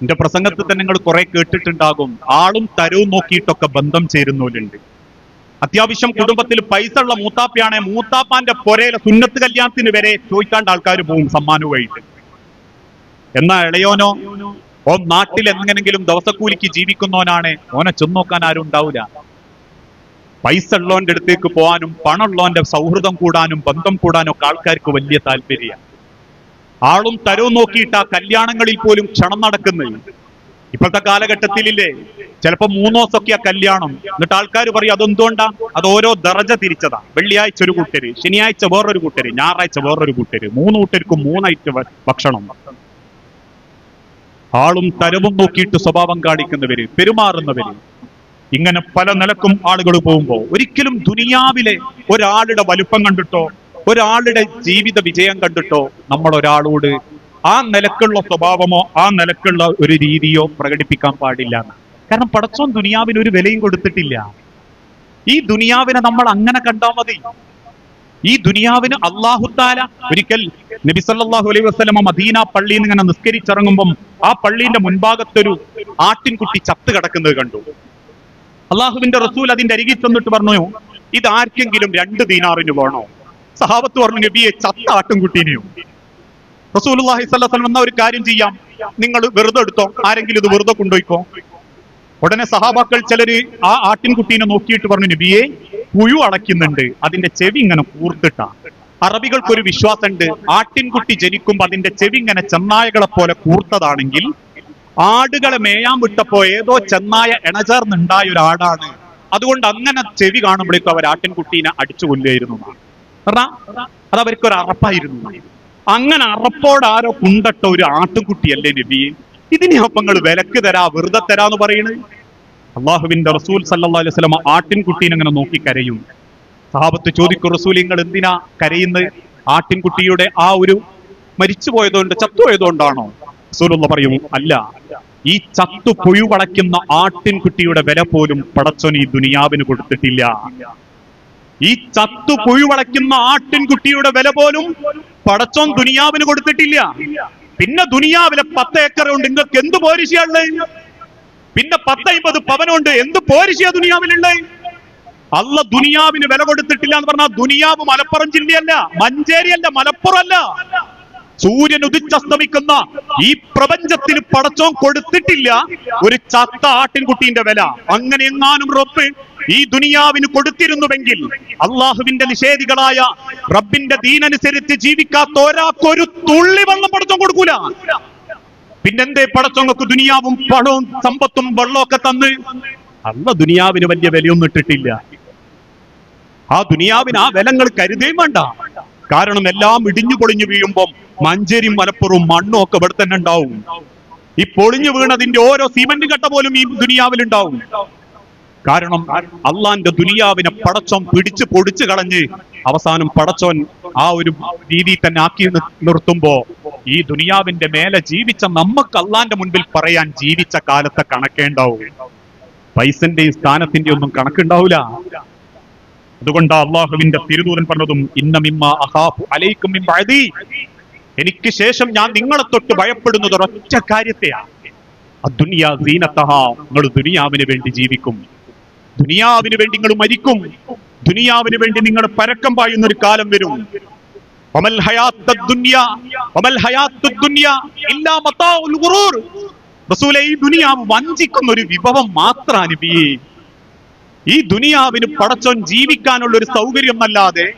എന്റെ പ്രസംഗത്തിൽ തന്നെ നിങ്ങൾ കുറെ കേട്ടിട്ടുണ്ടാകും. ആളും തരവും നോക്കിയിട്ടൊക്കെ ബന്ധം ചേരുന്നവരുണ്ട്. അത്യാവശ്യം കുടുംബത്തിൽ പൈസ ഉള്ള മൂത്താപ്പയാണെ മൂത്താപ്പാന്റെ പൊരയിലെ സുന്നത്ത് കല്യാണത്തിന് വരെ ചോദിക്കാണ്ട് ആൾക്കാർ പോകും സമ്മാനവുമായിട്ട്. എന്നാ ഇളയോനോ ഓ നാട്ടിൽ എങ്ങനെങ്കിലും ദിവസക്കൂലിക്ക് ജീവിക്കുന്നവനാണ് ഓനെ ചെന്നോക്കാൻ ആരും ഉണ്ടാവില്ല പൈസ ഉള്ളവന്റെ അടുത്തേക്ക് പോകാനും പണമുള്ളവന്റെ സൗഹൃദം കൂടാനും ബന്ധം കൂടാനും ഒക്കെ ആൾക്കാർക്ക് വലിയ താല്പര്യമാണ്. ആളും തരവും നോക്കിയിട്ട് ആ കല്യാണങ്ങളിൽ പോലും ക്ഷണം നടക്കുന്നത് ഇപ്പോഴത്തെ കാലഘട്ടത്തിലില്ലേ ചിലപ്പോ മൂന്ന് ദിവസമൊക്കെ ആ കല്യാണം. എന്നിട്ട് ആൾക്കാർ പറയും അതെന്തുകൊണ്ടാ? അത് ഓരോ ദറജ തിരിച്ചതാ. വെള്ളിയാഴ്ച ഒരു കൂട്ടര് ശനിയാഴ്ച വേറൊരു കൂട്ടര് ഞായറാഴ്ച വേറൊരു കൂട്ടര്. മൂന്ന് കൂട്ടർക്കും മൂന്നായിട്ട് ഭക്ഷണം. ആളും തരവും നോക്കിയിട്ട് സ്വഭാവം കാണിക്കുന്നവര് പെരുമാറുന്നവര്. ഇങ്ങനെ പല നിലക്കും ആളുകൾ പോകുമ്പോ ഒരിക്കലും ദുനിയാവിലെ ഒരാളുടെ വലുപ്പം കണ്ടിട്ടോ ഒരാളുടെ ജീവിത വിജയം കണ്ടിട്ടോ നമ്മൾ ഒരാളോട് ആ നിലക്കുള്ള സ്വഭാവമോ ആ നിലക്കുള്ള ഒരു രീതിയോ പ്രകടിപ്പിക്കാൻ പാടില്ല കാരണം പടച്ചോൻ ദുനിയാവിന് ഒരു വിലയും കൊടുത്തിട്ടില്ല. ഈ ദുനിയാവിനെ നമ്മൾ അങ്ങനെ കണ്ടാൽ മതി. ഈ ദുനിയാവിന് അള്ളാഹുത്താല ഒരിക്കൽ നബി സല്ലല്ലാഹു അലൈഹി വസല്ലമ മദീന പള്ളിയിൽ നിന്ന് ഇങ്ങനെ നിസ്കരിച്ചിറങ്ങുമ്പം ആ പള്ളിന്റെ മുൻഭാഗത്തൊരു ആട്ടിൻകുട്ടി ചത്ത് കിടക്കുന്നത് കണ്ടു. അള്ളാഹുവിന്റെ റസൂൽ അതിന്റെ അരികിൽ ചെന്നിട്ട് പറഞ്ഞു ഇത് ആർക്കെങ്കിലും രണ്ട് ദീനാറിന് വേണോ? സഹാബത്ത് പറഞ്ഞു നബിയെ ചത്ത ആട്ടുംകുട്ടീനെയോ? റസൂൽ അള്ളാഹി സ്വല്ലം എന്ന ഒരു കാര്യം ചെയ്യാം. നിങ്ങൾ വെറുതെ എടുത്തോ. ആരെങ്കിലും ഇത് വെറുതെ കൊണ്ടുപോയിക്കോ? ഉടനെ സഹാബാക്കൾ ചിലര് ആ ആട്ടിൻകുട്ടീനെ നോക്കിയിട്ട് പറഞ്ഞു നബിയെ പുഴു അടയ്ക്കുന്നുണ്ട്. അതിന്റെ ചെവി ഇങ്ങനെ കൂർത്തിട്ടാ. അറബികൾക്ക് ഒരു വിശ്വാസമുണ്ട്. ആട്ടിൻകുട്ടി ജനിക്കുമ്പോ അതിന്റെ ചെവി ഇങ്ങനെ ചെന്നായകളെ പോലെ കൂർത്തതാണെങ്കിൽ ആടുകളെ മേയാൻ വിട്ടപ്പോ ഏതോ ചെന്നായ ഇണചേർന്നുണ്ടായ ഒരു ആടാണ് അതുകൊണ്ട് അങ്ങനെ ചെവി കാണുമ്പോഴേക്കും അവർ ആട്ടിൻകുട്ടീനെ അടിച്ചു കൊല്ലുകയായിരുന്നു കാരണം അത് അവർക്ക് ഒരു അറപ്പായിരുന്നു. അങ്ങനെ അറപ്പോട് ആരോ കുണ്ടട്ട ഒരു ആട്ടുകുട്ടിയല്ലേ നബിയെ ഇതിനെ ഒപ്പങ്ങൾ വിലക്ക് തരാ വെറുതെ തരാന്ന് പറയുന്നത് അള്ളാഹുവിന്റെ റസൂൽ സല്ലാ അലൈഹി ആട്ടിൻകുട്ടീനെ അങ്ങനെ നോക്കി കരയും സഹാബത്ത് ചോദിക്കും റസൂൽ നിങ്ങൾ എന്തിനാ കരയുന്നത്? ആട്ടിൻകുട്ടിയുടെ ആ ഒരു മരിച്ചുപോയതുകൊണ്ട് ചത്തുപോയതുകൊണ്ടാണോ? റസൂലുള്ള പറയും അല്ല ഈ ചത്തു പുഴുവളയ്ക്കുന്ന ആട്ടിൻകുട്ടിയുടെ വില പോലും പടച്ചോൻ ഈ ദുനിയാവിന് കൊടുത്തിട്ടില്ല. ഈ ചത്തു പുഴു വളയ്ക്കുന്ന ആട്ടിൻകുട്ടിയുടെ വില പോലും പടച്ചോൻ ദുനിയാവിന് കൊടുത്തിട്ടില്ല. പിന്നെ ദുനിയാവിലെ പത്ത് ഏക്കർ ഉണ്ട് നിങ്ങൾക്ക് എന്ത് പോരിശയുള്ളത് പിന്നെ പത്തൈമ്പത് പവനുണ്ട് എന്ത് പോരിശിയ ദുനിയാവിലുള്ളത് അല്ല ദുനിയാവിന് വില കൊടുത്തിട്ടില്ല എന്ന് പറഞ്ഞാൽ ദുനിയാവ് മലപ്പുറം ജില്ലയല്ല മഞ്ചേരി അല്ല മലപ്പുറം അല്ല. സൂര്യൻ ഉദിച്ചസ്തമിക്കുന്ന ഈ പ്രപഞ്ചത്തിന് പടച്ചോൻ കൊടുത്തിട്ടില്ല. ഒരു ചത്ത ആട്ടിൻകുട്ടീന്റെ വില. അങ്ങനെ എങ്ങാനും റബ്ബ് ഈ ദുനിയാവിന് കൊടുത്തിരുന്നുവെങ്കിൽ അള്ളാഹുവിന്റെ നിഷേധികളായ റബ്ബിന്റെ ദീനനുസരിച്ച് ജീവിക്കാത്ത ഒരാൾക്കൊരു തുള്ളി വെള്ളം പടച്ചോൻ കൊടുക്കൂല. പിന്നെന്തേ പടച്ചോങ്ങൾക്ക് ദുനിയാവും പണവും സമ്പത്തും വെള്ളവും ഒക്കെ തന്ന് അല്ല ദുനിയാവിന് വലിയ വിലയൊന്നും ഇട്ടിട്ടില്ല. ആ ദുനിയാവിന് ആ വിലങ്ങൾ കരുതേം വേണ്ട. കാരണം എല്ലാം ഇടിഞ്ഞു പൊളിഞ്ഞു വീഴുമ്പം മഞ്ചേരിയും മലപ്പുറവും മണ്ണും ഒക്കെ ഇവിടെ തന്നെ ഉണ്ടാവും. ഈ പൊളിഞ്ഞു വീണതിന്റെ ഓരോ സിമന്റ് കട്ട പോലും ഈ ദുനിയാവിൽ ഉണ്ടാവും. കാരണം അള്ളാന്റെ ദുനിയാവിനെ പടച്ചോൻ പിടിച്ച് പൊടിച്ചു കളഞ്ഞ് അവസാനം പടച്ചോൻ ആ ഒരു രീതി തന്നെ ആക്കി നിർത്തുമ്പോ ഈ ദുനിയാവിന്റെ മേലെ ജീവിച്ച നമുക്ക് അള്ളാന്റെ മുൻപിൽ പറയാൻ ജീവിച്ച കാലത്തെ കണക്കേണ്ടാവും പൈസന്റെയും സ്ഥാനത്തിന്റെയും ഒന്നും കണക്കുണ്ടാവില്ല അതുകൊണ്ട് അള്ളാഹുവിന്റെ തിരുദൂരൻ പറഞ്ഞതും ഇന്നമിമ്മ അഹാഫു അലൈക്കും. എനിക്ക് ശേഷം ഞാൻ നിങ്ങളെ തൊട്ട് ഭയപ്പെടുന്നത് ഒരൊറ്റ കാര്യത്തെയാണ് നിങ്ങൾ ദുനിയാവിന് വേണ്ടി ജീവിക്കും. ദുനിയാവിന് വേണ്ടി നിങ്ങൾ മരിക്കും. ദുനിയാവിന് വേണ്ടി നിങ്ങൾ പരക്കം പായുന്ന ഒരു കാലം വരും. ഈ വഞ്ചിക്കുന്ന ഒരു വിഭവം മാത്രമാണ് ഈ ദുനിയാവിന് പടച്ചോൻ ജീവിക്കാനുള്ള ഒരു സൗകര്യം അല്ലാതെ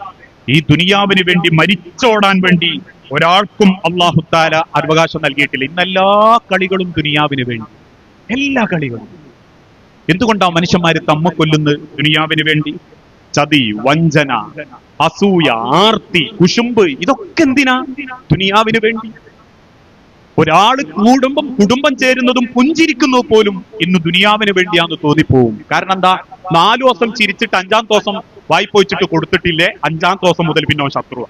ഈ ദുനിയാവിന് വേണ്ടി മരിച്ചോടാൻ വേണ്ടി ഒരാൾക്കും അള്ളാഹുത്താല അവകാശം നൽകിയിട്ടില്ല. ഇന്ന് എല്ലാ കളികളും ദുനിയാവിന് വേണ്ടി. എല്ലാ കളികളും. എന്തുകൊണ്ടാ മനുഷ്യന്മാര് തമ്മ കൊല്ലുന്നത് ദുനിയാവിന് വേണ്ടി? ചതി വഞ്ചന അസൂയ ആർത്തി കുശുമ്പ് ഇതൊക്കെ എന്തിനാ? ദുനിയാവിന് വേണ്ടി. ഒരാൾ കൂടുമ്പം കുടുംബം ചേരുന്നതും പുഞ്ചിരിക്കുന്നത് പോലും ഇന്ന് ദുനിയാവിന് വേണ്ടിയാന്ന് തോന്നിപ്പോവും. കാരണം എന്താ? നാലു ദിവസം ചിരിച്ചിട്ട് അഞ്ചാം ദിവസം വായ്പ വെച്ചിട്ട് കൊടുത്തിട്ടില്ലേ? അഞ്ചാം ദിവസം മുതൽ പിന്നെ ശത്രുവാണ് ശത്രുവാ.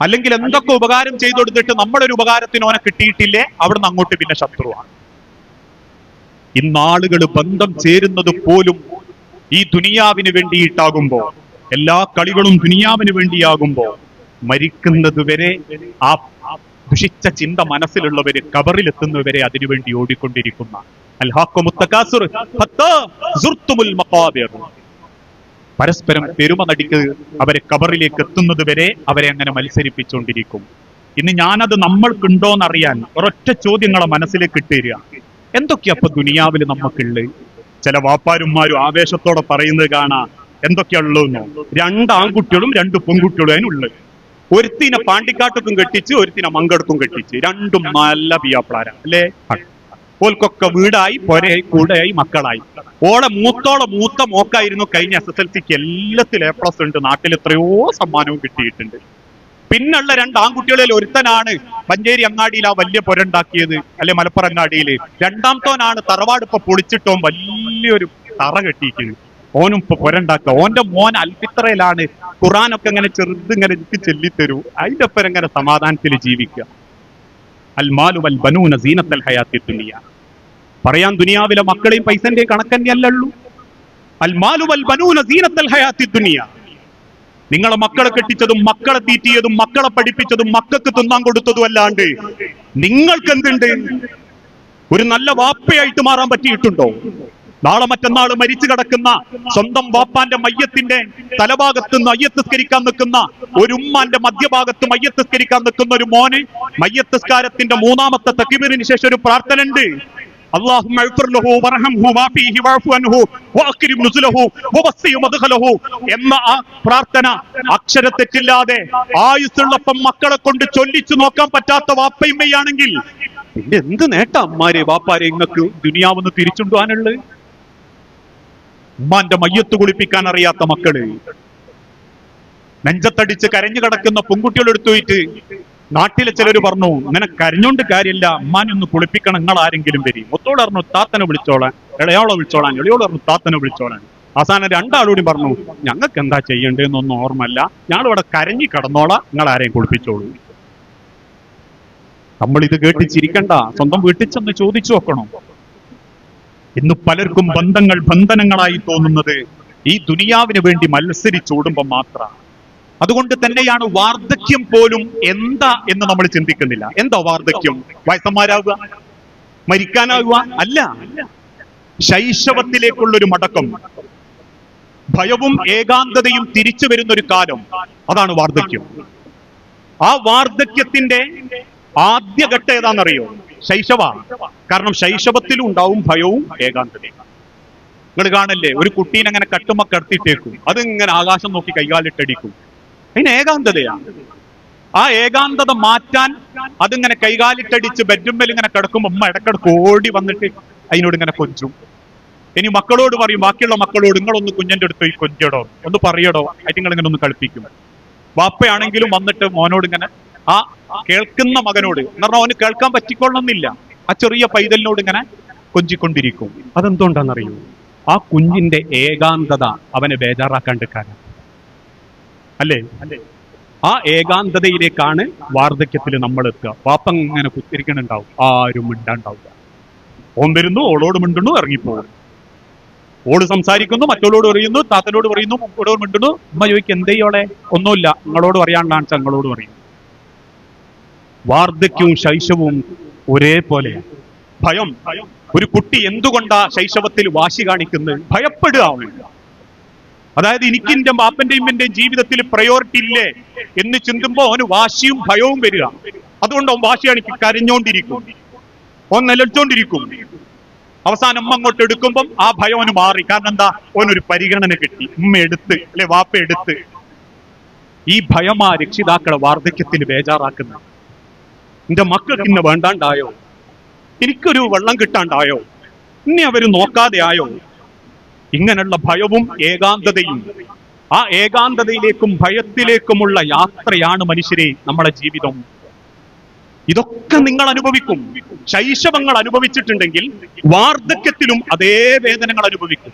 അല്ലെങ്കിൽ എന്തൊക്കെ ഉപകാരം ചെയ്തു കൊടുത്തിട്ട് നമ്മുടെ ഒരു ഉപകാരത്തിന് ഓനെ കിട്ടിയിട്ടില്ലേ? അവിടുന്ന് അങ്ങോട്ട് പിന്നെ ശത്രുവാണ്. ഇന്നാളുകൾ ബന്ധം ചേരുന്നത് പോലും ഈ ദുനിയാവിന് വേണ്ടിയിട്ടാകുമ്പോ എല്ലാ കളികളും ദുനിയാവിന് വേണ്ടിയാകുമ്പോ മരിക്കുന്നത് വരെ ആ ദുഷിച്ച ചിന്ത മനസ്സിലുള്ളവര് കബറിലെത്തുന്നവരെ അതിനുവേണ്ടി ഓടിക്കൊണ്ടിരിക്കുന്ന. അൽഹാക്കുമുത്തകാസുർ മുത്തക്കാസുർ. പരസ്പരം പെരുമ നടിക്ക് അവരെ കബറിലേക്ക് എത്തുന്നത് വരെ അവരെ അങ്ങനെ മത്സരിപ്പിച്ചുകൊണ്ടിരിക്കും ഇന്ന് ഞാനത് നമ്മൾക്കുണ്ടോന്നറിയാൻ ഒരൊറ്റ ചോദ്യങ്ങളെ മനസ്സിലേക്ക് ഇട്ടുതരിക. എന്തൊക്കെയാ അപ്പൊ ദുനിയാവിൽ നമുക്കുള്ളത് ചില വാപ്പാരുമാരും ആവേശത്തോടെ പറയുന്നത് കാണാ എന്തൊക്കെയുള്ളൂന്നോ രണ്ട് ആൺകുട്ടികളും രണ്ട് പെൺകുട്ടികളും അതിനുള്ളത് ഒരുത്തിനെ പാണ്ടിക്കാട്ടുക്കും കെട്ടിച്ച് ഒരുത്തിനെ മങ്കടക്കും കെട്ടിച്ച്. രണ്ടും നല്ല പിയാപ്പിളാര അല്ലേ? ഓൽക്കൊക്കെ വീടായി പൊരയായി കൂടെയായി മക്കളായി. ഓളെ മൂത്തോളെ മൂത്ത മോക്കായിരുന്നു കഴിഞ്ഞ എസ് എസ് എൽ സിക്ക് എല്ലാത്തിൽ എ പ്ലസ് ഉണ്ട്. നാട്ടിൽ എത്രയോ സമ്മാനവും കിട്ടിയിട്ടുണ്ട്. പിന്നുള്ള രണ്ട് ആൺകുട്ടികളിൽ ഒരുത്തനാണ് മഞ്ചേരി അങ്ങാടിയിൽ ആ വലിയ പുരണ്ടാക്കിയത് അല്ലെ മലപ്പുറം അങ്ങാടിയിൽ. രണ്ടാമത്തോനാണ് തറവാട് പൊളിച്ചിട്ടോ വലിയൊരു തറ കെട്ടിയിരിക്കുന്നത് ഓനും ഇപ്പൊ പുരണ്ടാക്കുക ഓന്റെ മോൻ അൽപിത്രയിലാണ് ഖുറാനൊക്കെ ഇങ്ങനെ ചെറുത് ഇങ്ങനെ എനിക്ക് ചെല്ലിത്തരൂ. അതിന്റെ ഒപ്പം ഇങ്ങനെ സമാധാനത്തിൽ ജീവിക്കുക. ബനൂന പറയാൻ ദുനിയാവിലെ മക്കളെയും പൈസന്റെ കണക്കന്നെയല്ലുള്ളൂ അൽ മാലു വൽ ബനൂന നിങ്ങളെ മക്കളെ കെട്ടിച്ചതും മക്കളെ തീറ്റിയതും മക്കളെ പഠിപ്പിച്ചതും മക്കൾക്ക് തിന്നാൻ കൊടുത്തതും അല്ലാണ്ട് നിങ്ങൾക്ക് എന്തുണ്ട് ഒരു നല്ല വാപ്പയായിട്ട് മാറാൻ പറ്റിയിട്ടുണ്ടോ? നാളെ മറ്റന്നാള് മരിച്ചു കിടക്കുന്ന സ്വന്തം വാപ്പാന്റെ മയ്യത്തിന്റെ തലഭാഗത്ത് നിന്ന് അയ്യത്തസ്കരിക്കാൻ നിൽക്കുന്ന ഒരു ഉമ്മാന്റെ മധ്യഭാഗത്ത് മയ്യത്തസ്കരിക്കാൻ നിൽക്കുന്ന ഒരു മോന് മയ്യത്തസ്കാരത്തിന്റെ മൂന്നാമത്തെ തക്കിബിറിന് ശേഷം ഒരു പ്രാർത്ഥന ഉണ്ട് اللهم اغفر له وارحمه وعافيه واعف عنه واكرم نزله ووسع مدخله എന്ന ആ പ്രാർത്ഥന അക്ഷരത്തെറ്റില്ലാതെ ആയുസ്സുള്ളപ്പം മക്കളെ കൊണ്ട് ചൊല്ലിച്ചു നോക്കാൻ പറ്റാത്ത വാപ്പയമ്മയാണെങ്കിൽ പിന്നെ എന്ത് നേട്ടം അമ്മാരെ വാപ്പാരെ ഇങ്ങക്ക് ദുനിയാവെന്ന് തിരിച്ചുണ്ടുവാനുള്ളത് ഉമ്മാന്റെ മയ്യത്ത് കുളിപ്പിക്കാൻ അറിയാത്ത മക്കൾ. നെഞ്ചത്തടിച്ച് കരഞ്ഞു കിടക്കുന്ന പെൺകുട്ടികൾ എടുത്തു പോയിട്ട് നാട്ടിലെ ചിലർ പറഞ്ഞു ഇങ്ങനെ കരഞ്ഞോണ്ട് കാര്യമില്ല അമ്മാനൊന്ന് കുളിപ്പിക്കണം നിങ്ങൾ ആരെങ്കിലും വരും. ഒത്തോട് പറഞ്ഞു താത്തനെ വിളിച്ചോളാൻ ഇളയോളെ വിളിച്ചോളാൻ ഇളയോളെ പറഞ്ഞു താത്തനെ വിളിച്ചോളാൻ. അവസാനം രണ്ടാളൂടി പറഞ്ഞു ഞങ്ങൾക്ക് എന്താ ചെയ്യേണ്ടതെന്നൊന്നും ഓർമ്മല്ല ഞങ്ങളിവിടെ കരഞ്ഞു കിടന്നോളാം നിങ്ങൾ ആരെയും കുളിപ്പിച്ചോളൂ. നമ്മൾ ഇത് കേട്ട് ചിരിക്കണ്ട സ്വന്തം വീട്ടിൽ ചെന്ന് ചോദിച്ചു നോക്കണം. ഇന്ന് പലർക്കും ബന്ധങ്ങൾ ബന്ധനങ്ങളായി തോന്നുന്നത് ഈ ദുനിയാവിന് വേണ്ടി മത്സരിച്ചോടുമ്പോൾ മാത്രമാണ്. അതുകൊണ്ട് തന്നെയാണ് വാർദ്ധക്യം പോലും എന്താ എന്ന് നമ്മൾ ചിന്തിക്കുന്നില്ല. എന്താ വാർദ്ധക്യം? വയസ്സന്മാരാകുക മരിക്കാനാകുക അല്ല. ശൈശവത്തിലേക്കുള്ള ഒരു മടക്കം. ഭയവും ഏകാന്തതയും തിരിച്ചു വരുന്ന ഒരു കാലം. അതാണ് വാർദ്ധക്യം. ആ വാർദ്ധക്യത്തിന്റെ ആദ്യഘട്ടം ഏതാണെന്നറിയോ? ശൈശവ. കാരണം ശൈശവത്തിലും ഉണ്ടാവും ഭയവും ഏകാന്തതയും. നിങ്ങൾ കാണല്ലേ ഒരു കുട്ടീനെ അങ്ങനെ കട്ടുമ്മ കടത്തിട്ടേക്കും അത് ഇങ്ങനെ ആകാശം നോക്കി കൈകാലിട്ടടിക്കും. അതിന് ഏകാന്തതയാണ്. ആ ഏകാന്തത മാറ്റാൻ അതിങ്ങനെ കൈകാലിട്ടടിച്ച് ബെഡ്റൂമിൽ ഇങ്ങനെ കിടക്കുമ്പോൾ ഉമ്മ ഇടക്കിടക്ക് ഓടി വന്നിട്ട് അതിനോട് ഇങ്ങനെ കൊഞ്ചും. ഇനി മക്കളോട് പറയും ബാക്കിയുള്ള മക്കളോട് നിങ്ങളൊന്ന് കുഞ്ഞിന്റെ അടുത്ത് പോയി കൊഞ്ചടോ ഒന്ന് പറയടോ അത് നിങ്ങൾ ഇങ്ങനെ ഒന്ന് കളിപ്പിക്കും. വാപ്പയാണെങ്കിലും വന്നിട്ട് മോനോട് ഇങ്ങനെ ആ കേൾക്കുന്ന മകനോട്. എന്ന് പറഞ്ഞാൽ അവന് കേൾക്കാൻ പറ്റിക്കൊള്ളണമെന്നില്ല. ആ ചെറിയ പൈതലിനോട് ഇങ്ങനെ കൊഞ്ചിക്കൊണ്ടിരിക്കും. അതെന്തുകൊണ്ടാണെന്നറിയൂ? ആ കുഞ്ഞിന്റെ ഏകാന്തത അവനെ ബേജാറാക്കാണ്ടിരിക്കാനാണ് അല്ലേ അല്ലേ? ആ ഏകാന്തതയിലേക്കാണ് വാർദ്ധക്യത്തിൽ നമ്മൾ എത്തുക. പാപ്പ ഇങ്ങനെ കുത്തിരിക്കണുണ്ടാവും. ആരും മിണ്ടാണ്ടാവില്ല. ഓൻ വരുന്നു ഓളോട് മിണ്ടുന്നു ഇറങ്ങിപ്പോകും. ഓട് സംസാരിക്കുന്നു മറ്റോളോട് പറയുന്നു താത്തനോട് പറയുന്നു മുക്കോടോട് മിണ്ടുന്നു. ഉമ്മ ചോദിക്കും എന്തേയോളെ ഒന്നുമില്ല. നിങ്ങളോട് പറയാണ്ടാണ് നിങ്ങളോട് പറയും. വാർദ്ധക്യവും ശൈശവവും ഒരേപോലെ. ഭയം. ഒരു കുട്ടി എന്തുകൊണ്ടാ ശൈശവത്തിൽ വാശി കാണിക്കുന്നത് ഭയപ്പെടുക അതായത് എനിക്ക് എന്റെ ബാപ്പന്റെയും എന്റെയും ജീവിതത്തിൽ പ്രയോറിറ്റി ഇല്ലേ എന്ന് ചിന്തുമ്പോ അവന് വാശിയും ഭയവും വരിക. അതുകൊണ്ട് അവൻ വാശി കാണിക്കും കരഞ്ഞോണ്ടിരിക്കും. അവൻ നിലച്ചോണ്ടിരിക്കും. അവസാനം അമ്മ അങ്ങോട്ട് എടുക്കുമ്പം ആ ഭയം അവന് മാറി. കാരണം എന്താ? അവനൊരു പരിഗണന കിട്ടി. ഉമ്മ എടുത്ത് അല്ലെ വാപ്പ എടുത്ത്. ഈ ഭയം ആ രക്ഷിതാക്കളെ വാർദ്ധക്യത്തിൽ ബേജാറാക്കുന്നത് എന്റെ മക്കൾക്ക് ഇന്ന് വേണ്ടാണ്ടായോ? എനിക്കൊരു വെള്ളം കിട്ടാണ്ടായോ? ഇനി അവർ നോക്കാതെ ആയോ ഇങ്ങനെയുള്ള ഭയവും ഏകാന്തതയും ആ ഏകാന്തതയിലേക്കും ഭയത്തിലേക്കുമുള്ള യാത്രയാണ് മനുഷ്യരെ നമ്മുടെ ജീവിതം. ഇതൊക്കെ നിങ്ങൾ അനുഭവിക്കും. ശൈശവങ്ങൾ അനുഭവിച്ചിട്ടുണ്ടെങ്കിൽ വാർദ്ധക്യത്തിലും അതേ വേദനകൾ അനുഭവിക്കും.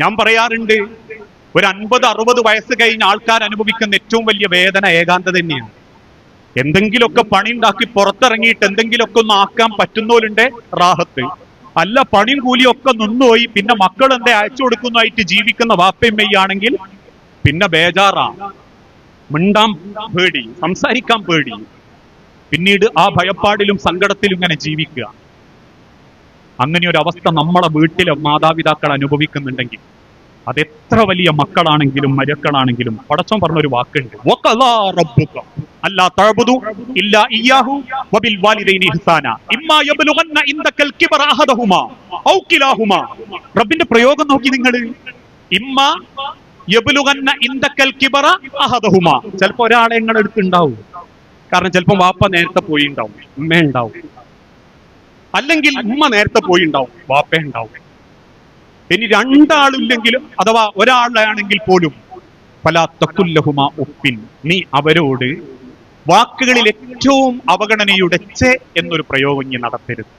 ഞാൻ പറയാറുണ്ട് ഒരു അൻപത് അറുപത് വയസ്സ് കഴിഞ്ഞ ആൾക്കാർ അനുഭവിക്കുന്ന ഏറ്റവും വലിയ വേദന ഏകാന്തത തന്നെയാണ്. എന്തെങ്കിലുമൊക്കെ പണി ഉണ്ടാക്കി പുറത്തിറങ്ങിയിട്ട് എന്തെങ്കിലുമൊക്കെ ഒന്ന് ആക്കാൻ പറ്റുന്നോലുണ്ട് റാഹത്ത്. അല്ല പണിയും കൂലിയും ഒക്കെ നിന്നുപോയി പിന്നെ മക്കൾ എന്തേ അയച്ചു കൊടുക്കുന്നതായിട്ട് ജീവിക്കുന്ന വാപ്പയമ്മയാണെങ്കിൽ പിന്നെ ബേജാറാ. മിണ്ടാൻ പേടി സംസാരിക്കാൻ പേടി. പിന്നീട് ആ ഭയപ്പാടിലും സങ്കടത്തിലും ഇങ്ങനെ ജീവിക്കുക. അങ്ങനെ ഒരു അവസ്ഥ നമ്മളെ വീട്ടിലെ മാതാപിതാക്കൾ അനുഭവിക്കുന്നുണ്ടെങ്കിൽ അതെത്ര വലിയ മക്കളാണെങ്കിലും മരക്കളാണെങ്കിലും പടച്ചം പറഞ്ഞൊരു വാക്കുണ്ട്. അല്ലാ തഅബുദു ഇല്ലാ ഇയ്യാഹു വബിൽ വാലിദൈനി ഇഹ്സാന. യബ്ലുഗന്ന കിബറ ഔ റബ്ബിന്റെ പ്രയോഗം നോക്കി നിങ്ങൾ ഇമ്മാ യബ്ലുഗന്ന കിബറ ഒരാളെ നിങ്ങളുടെ അടുത്ത് ഉണ്ടാവും കാരണം ചിലപ്പോ വാപ്പ നേരത്തെ പോയി ഉണ്ടാവും ഉമ്മ ഉണ്ടാവും. അല്ലെങ്കിൽ ഉമ്മ നേരത്തെ പോയി ഉണ്ടാവും വാപ്പ ഉണ്ടാവും. ഇനി രണ്ടാളില്ലെങ്കിലും അഥവാ ഒരാളാണെങ്കിൽ പോലും പല തക്കുല്ലഹുമ ഉപ്പിൻ. നീ അവരോട് വാക്കുകളിൽ ഏറ്റവും അവഗണനയുടെ എന്നൊരു പ്രയോഗം ഇനി നടത്തരുത്.